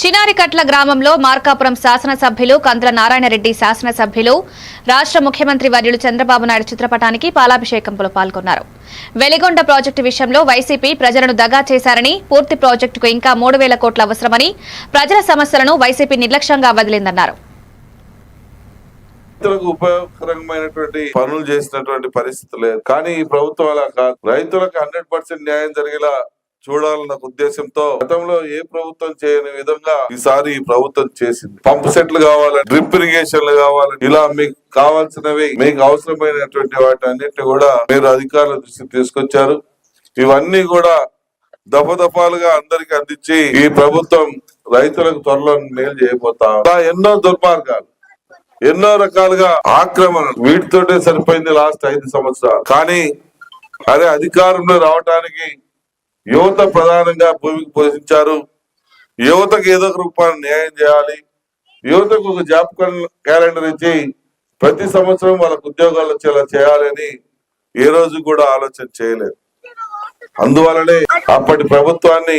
చినారికట్ల గ్రామంలో మార్కాపురం శాసనసభ్యులు కందుల నారాయణరెడ్డి శాసనసభ్యులు రాష్ట్ర ముఖ్యమంత్రి వర్యులు చంద్రబాబు నాయుడు చిత్రపటానికి పాలాభిషేకంలో పాల్గొన్నారు. వెలిగొండ ప్రాజెక్టు విషయంలో వైసీపీ ప్రజలను దగా చేశారని పూర్తి ప్రాజెక్టుకు ఇంకా మూడు వేల కోట్ల అవసరమని ప్రజల సమస్యలను వైసీపీ నిర్లక్ష్యంగా వదిలిందన్నారు. రైతులకు ఉపయోగకరమైనటువంటి పనులు చేసినటువంటి పరిస్థితి లేదు. కానీ ఈ ప్రభుత్వం అలా కాదు. రైతులకు హండ్రెడ్ పర్సెంట్ న్యాయం జరిగేలా చూడాలన్న ఉద్దేశంతో గతంలో ఏ ప్రభుత్వం చేయని విధంగా ఈసారి ఈ ప్రభుత్వం చేసింది. పంప్ సెట్లు కావాలని డ్రిప్ ఇరిగేషన్లు కావాలని ఇలా మీకు కావాల్సినవి మీకు అవసరమైనటువంటి వాటి అన్నిటిని కూడా మీరు అధికారుల దృష్టికి తీసుకొచ్చారు. ఇవన్నీ కూడా దఫదఫాలుగా అందరికి అందించి ఈ ప్రభుత్వం రైతులకు త్వరలో మేలు చేయబోతా ఇలా ఎన్నో దుర్మార్గాలు ఎన్నో రకాలుగా ఆక్రమణ వీటితోటే సరిపోయింది లాస్ట్ ఐదు సంవత్సరాలు. కానీ అదే అధికారంలో రావటానికి యువత ప్రధానంగా భూమికి పోషించారు. యువతకు ఏదో ఒక రూపాన్ని న్యాయం చేయాలి. యువతకు ఒక జాబ్ క్యాలెండర్ ఇచ్చి ప్రతి సంవత్సరం వాళ్ళకు ఉద్యోగాలు వచ్చేలా చేయాలని ఏ రోజు కూడా ఆలోచన చేయలేదు. అందువలనే అప్పటి ప్రభుత్వాన్ని